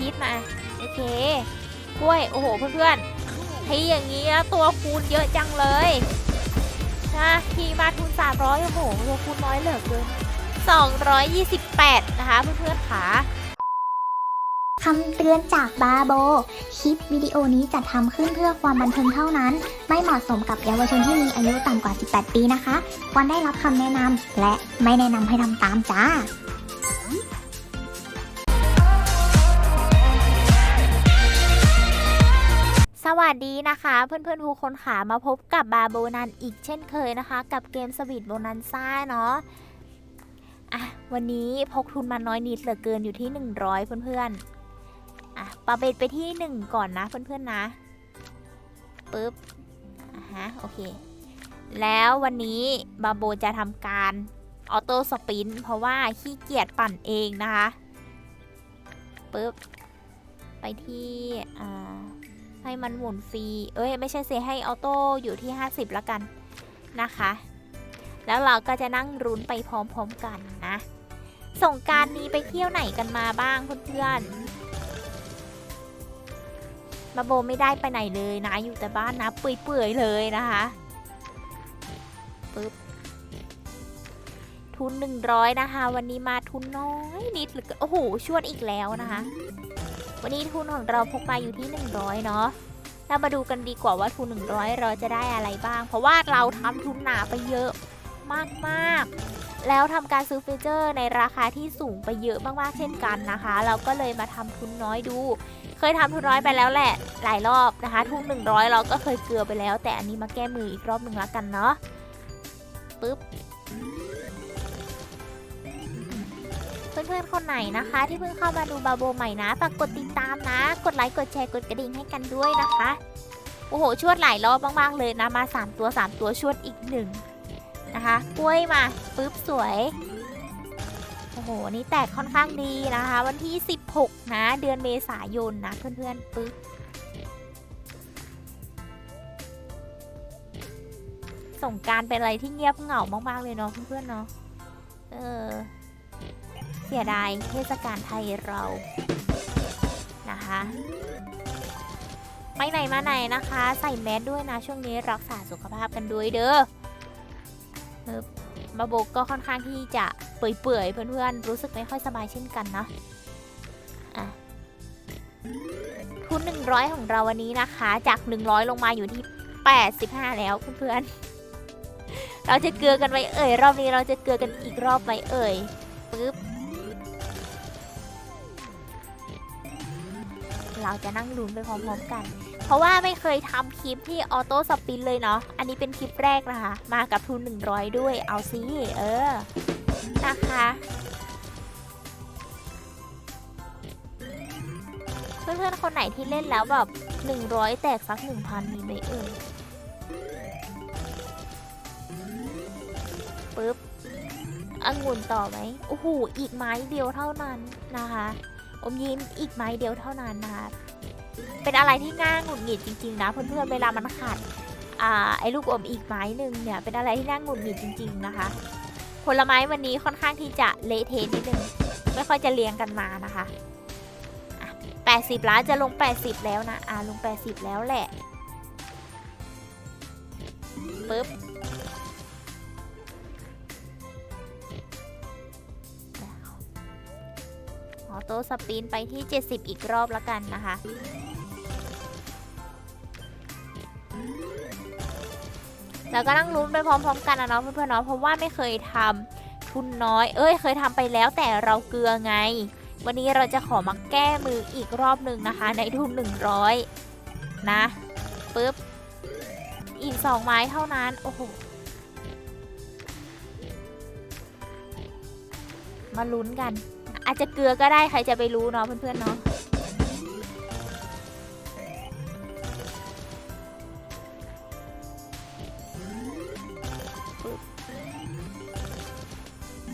ชีสมา โอเค กล้วย โอ้โห เพื่อนๆทีอย่างนี้นะตัวคูณเยอะจังเลยนะทีมาทุน 300 โอ้โห ตัวคูณน้อยเหลือเกิน228 นะคะ เพื่อนๆขาคำเตือนจากบาโบ คลิปวิดีโอนี้จัดทำขึ้นเพื่อความบันเทิงเท่านั้น ไม่เหมาะสมกับเยาวชนที่มีอายุต่ำกว่า 18 ปีนะคะ ควรได้รับคำแนะนำและไม่แนะนำให้ทำตามจ้า วัสดีนะคะ เพื่อนๆทุกคนค่ะมาพบกับบาโบนันอีกเช่นเคยนะคะ กับเกมสวีทโบนันซ่าเนาะอะวันนี้พกทุนมาน้อยนิดเหลือเกินอยู่ที่ 100 เพื่อนๆอะปาเบ็ดไปที่ 1 ก่อนนะเพื่อนๆนะปึ๊บอะฮะโอเค แล้ววันนี้บาโบจะทำการออโต้สปินเพราะว่าขี้เกียจปั่นเองนะคะปึ๊บไปที่อ่า ให้มันหมุนฟรี เอ้ย ไม่ใช่เซให้ออโต้อยู่ที่ 50 แล้วกันนะคะ แล้วเราก็จะนั่งรุ้นไปพร้อมๆกันนะส่งการนี้ไปเที่ยวไหนกันมาบ้างเพื่อนๆมาโบไม่ได้ไปไหนเลยนะ อยู่แต่บ้านนะเปื่อยๆเลยนะคะปึ๊บทุน 100 นะคะ วันนี้มาทุนน้อยนิดเหลือโอ้โหชวดอีกแล้วนะคะ วันนี้ทุนของเราพกมาอยู่ที่ 100 เนาะเรามาดูกันดีกว่าว่าทุน 100 เราจะได้อะไรบ้าง เพราะว่าเราทำทุนหนาไปเยอะมากๆ แล้วทำการซื้อเฟเจอร์ในราคาที่สูงไปเยอะมากๆ เช่นกันนะคะ เราก็เลยมาทำทุนน้อยดู เคยทำทุนน้อยไปแล้วแหละ หลายรอบนะคะ ทุน 100 เราก็เคยเกลือไปแล้ว แต่อันนี้มาแก้มืออีกรอบหนึ่งแล้วกันเนาะปึ๊บ พื่อนๆคนไหนนะคะ ที่เพิ่งเข้ามาดูบาโบใหม่นะฝากกดติดตามนะ กดไลค์กดแชร์กดกระดิ่งให้กันด้วยนะคะ โอ้โหชวดหลายรอบมากๆเลยนะมา 3 ตัว 3 ตัวชวดอีกหนึ่งนะคะกล้วยมาปึ๊บสวยโอ้โหนี่แตกค่อนข้างดีนะคะ วันที่ 16 นะ เดือนเมษายนนะเพื่อนๆปึ๊บส่งการเป็นอะไรที่เงียบเหงามากๆเลยเนาะเพื่อนๆเนาะเออ สียดายเทศกาลไทยเรานะคะไปไหนมาไหนนะคะ ใส่แมสด้วยนะ ช่วงนี้รักษาสุขภาพกันด้วยเด้อเออมาบกก็ค่อนข้างที่จะเปื่อยๆเพื่อนๆรู้สึกไม่ค่อยสบายเช่นกันนะอะทุน100 ของเราวันนี้นะคะ จาก 100 ลงมาอยู่ที่ 85 แล้วเพื่อนๆเราจะเกลือกันไว้เอ่ย รอบนี้เราจะเกลือกันอีกรอบไหมเอ่ยปึ๊บ เราจะนั่งลุ้นไปพร้อมๆกัน เพราะว่าไม่เคยทำคลิปที่ออโต้สปินเลยเนาะ อันนี้เป็นคลิปแรกนะคะ มากับทุน 100 ด้วย เอาซิเออ นะคะเพื่อนๆ คนไหนที่เล่นแล้วแบบ 100 แตกสัก 1,000 มีไหมเอ่ยปึ๊บองุ่นต่อไหมโอ้โห อีกไม้เดียวเท่านั้นนะคะ อมยิ้มอีกไม้เดียวเท่านั้นนะคะเป็นอะไรที่ง่าหงุดหงิดจริงๆนะเพื่อนๆเวลามันขาดอ่าไอ้ลูกอมอีกไม้หนึ่งเนี่ยเป็นอะไรที่น่าหงุดหงิดจริง ๆนะคะ ผลไม้วันนี้ค่อนข้างที่จะเละเทะนิดนึงไม่ค่อยจะเรียงกันมานะคะอะ80ล้านจะลง 80 แล้วนะ อ่าลง 80 แล้วแหละปึ๊บ โต้สปินไปที่ 70 อีกรอบแล้วกันนะคะ แล้วก็นั่งลุ้นไปพร้อมๆกันนะเนาะเพื่อนๆเนาะเพราะว่าไม่เคยทำทุนน้อย เอ้ย เคยทำไปแล้วแต่เราเกลือไง วันนี้เราจะขอมาแก้มืออีกรอบหนึ่งนะคะ ในทุน 100 นะปึ๊บอีก 2 ไม้เท่านั้น โอ้โหมาลุ้นกัน อาจจะเกลือก็ได้ใครจะไปรู้เนาะเพื่อนๆเนาะ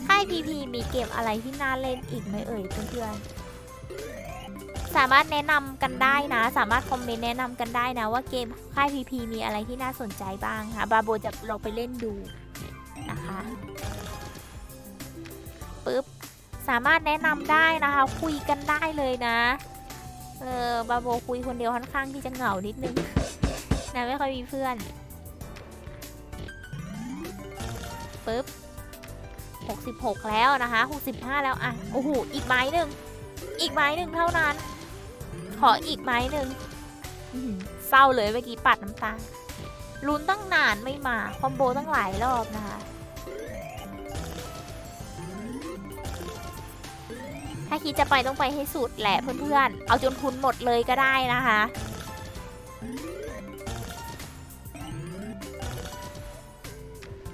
ค่ายพีพีมีเกมอะไรที่น่าเล่นอีกไหมเอ่ยเพื่อนๆ สามารถแนะนำกันได้นะ สามารถคอมเมนต์แนะนำกันได้นะว่าเกมค่ายพีพีมีอะไรที่น่าสนใจบ้างค่ะบาโบจะลองไปเล่นดู สามารถแนะนำได้นะคะ คุยกันได้เลยนะ เออบาโบคุยคนเดียวค่อนข้างที่จะเหงานิดนึงนะไม่ค่อยมีเพื่อนปึ๊บ66 แล้วนะคะ 65 แล้วอะโอ้โหอีกไม้หนึ่งอีกไม้หนึ่งเท่านั้น ขออีกไม้หนึ่งเศร้าเลยเมื่อกี้ปัดน้ำตาลุ้นตั้งนานไม่มา คอมโบตั้งหลายรอบนะคะ ถ้าคิดจะไปต้องไปให้สุดแหละเพื่อนๆ เอาจนทุนหมดเลยก็ได้นะคะ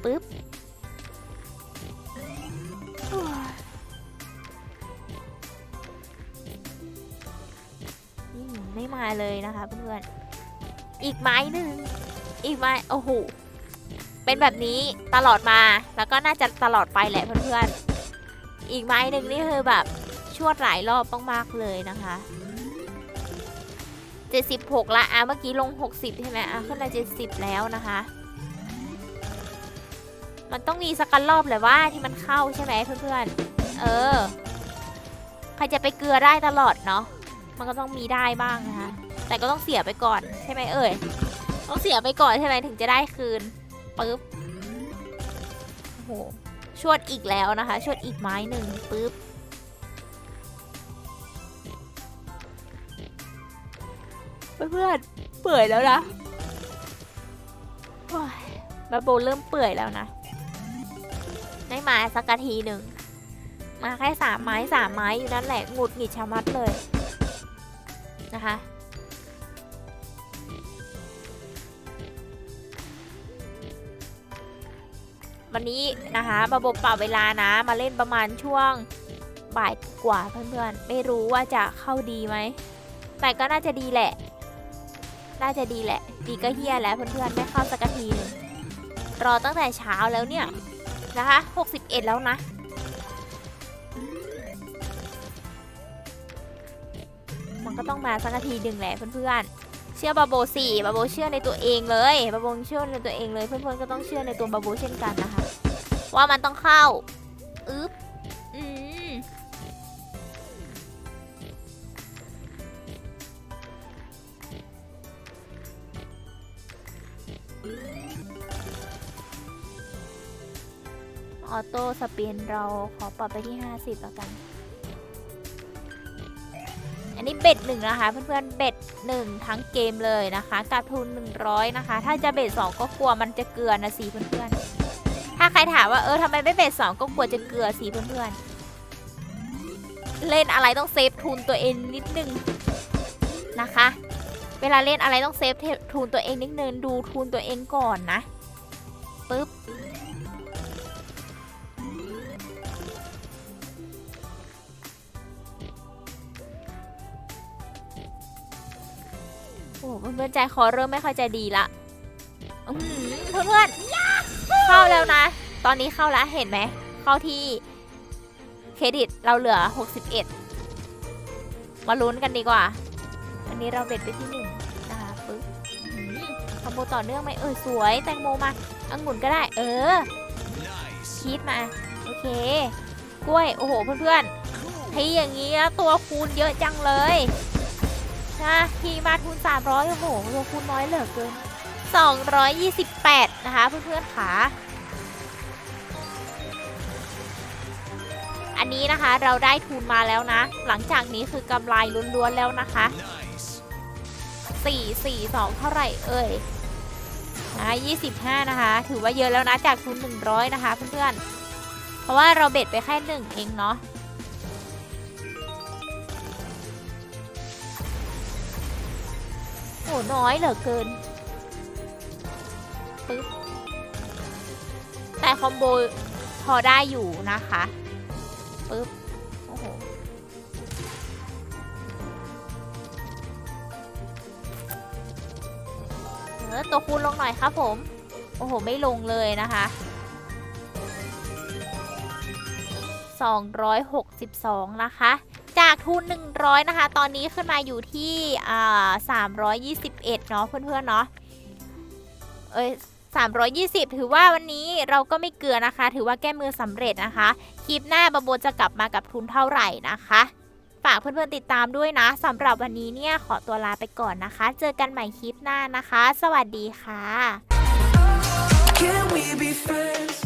ปึ๊บไม่มาเลยนะคะเพื่อนๆ อีกไม้หนึ่ง อีกไม้ โอ้โห เป็นแบบนี้ตลอดมา แล้วก็น่าจะตลอดไปแหละเพื่อนๆ อีกไม้หนึ่งนี่คือแบบ ชวดหลายรอบมากๆเลยนะคะ 76 ละอะเมื่อกี้ลง 60 ใช่ไหมอะขึ้นมา70 แล้วนะคะ มันต้องมีสักกันรอบเลยว่าที่มันเข้าใช่ไหมเพื่อนๆ เออ ใครจะไปเกลือได้ตลอดเนาะ มันก็ต้องมีได้บ้างนะคะ แต่ก็ต้องเสียไปก่อนใช่ไหมเอ่ย ต้องเสียไปก่อนใช่ไหมถึงจะได้คืนปึ๊บโอ้โหชวดอีกแล้วนะคะ ชวดอีกไม้หนึ่งปึ๊บ เพื่อนๆเปื่อยแล้วนะโอ้ยบาโบเริ่มเปื่อยแล้วนะได้มาสักทีหนึ่งมาแค่สามไม้สามไม้อยู่นั่นแหละหงุดหงิดชะมัดเลยนะคะวันนี้นะคะบาโบปรับเวลานะ มาเล่นประมาณช่วงบ่ายกว่าเพื่อนๆ ไม่รู้ว่าจะเข้าดีไหม แต่ก็น่าจะดีแหละ น่าจะดีแหละ ดีก็เฮียแล้วเพื่อนๆไม่เข้าสักทีหนึงรอตั้งแต่เช้าแล้วเนี่ย นะคะ61 แล้วนะมันก็ต้องมาสักทีหนึ่งแหละเพื่อนๆ เชื่อบาโบสี่บาโบเชื่อในตัวเองเลยบาโบเชื่อในตัวเองเลย เพื่อนๆก็ต้องเชื่อในตัวบาโบเช่นกันนะคะ ว่ามันต้องเข้า อึ๊บ อืม ออโต้สปินเราขอปรับไปที่ 50แล้วกัน อันนี้เบ็ดหนึ่งนะคะเพื่อนๆเบ็ดหนึ่งทั้งเกมเลยนะคะกับทุน 100 นะคะ ถ้าจะเบ็ดสองก็กลัวมันจะเกลือนะสิเพื่อนๆ ถ้าใครถามว่าเออทำไมไม่เบ็ดสองก็กลัวจะเกลือสิเพื่อนๆ เล่นอะไรต้องเซฟทุนตัวเองนิดนึงนะคะเวลาเล่นอะไรต้องเซฟทุนตัวเองนิดนึงดูทุนตัวเองก่อนนะปึ๊บ อ้โหเพื่อนๆใจคอเริ่มไม่ค่อยจะดีละอื้อหือเพื่อนๆเข้าแล้วนะ ตอนนี้เข้าแล้วเห็นไหม เข้าที่เครดิตเราเหลือ 61 มาลุ้นกันดีกว่า อันนี้เราเบ็ดไปที่หนึ่งนะคะปึ๊บอื้อหือคอมโบต่อเนื่องไหมเออสวยแตงโมมาองุ่นก็ได้ เออชีสมา โอเค กล้วย โอ้โห เพื่อนๆทีอย่างนี้แล้วตัวคูณเยอะจังเลย นะทีมาทุน 300 โอ้โหตัวคูน้อยเหลือเกิน 228 นะคะเพื่อนๆขาอันนี้นะคะเราได้ทุนมาแล้วนะ หลังจากนี้คือกำไรล้วนๆแล้วนะคะ4 4 2 เท่าไหร่เอ่ยนะ25 นะคะ ถือว่าเยอะแล้วนะจากทุน 100 นะคะเพื่อนๆเพราะว่าเราเบ็ดไปแค่หนึ่งเองเนาะ โอ้น้อยเหลือเกินปึ๊บแต่คอมโบพอได้อยู่นะคะปึ๊บโอ้โหเออตัวคูณลงหน่อยครับผม โอ้โห ไม่ลงเลยนะคะ262 นะคะ จากทุน 100 นะคะ ตอนนี้ขึ้นมาอยู่ที่321 เนาะเพื่อนๆเนาะเอ้ย320 ถือว่าวันนี้เราก็ไม่เกลือนะคะ ถือว่าแก้มือสำเร็จนะคะ คลิปหน้าบาโบจะกลับมากับทุนเท่าไหร่นะคะ ฝากเพื่อนๆติดตามด้วยนะสำหรับวันนี้เนี่ยขอตัวลาไปก่อนนะคะ เจอกันใหม่คลิปหน้านะคะ สวัสดีค่ะ Can we be friends?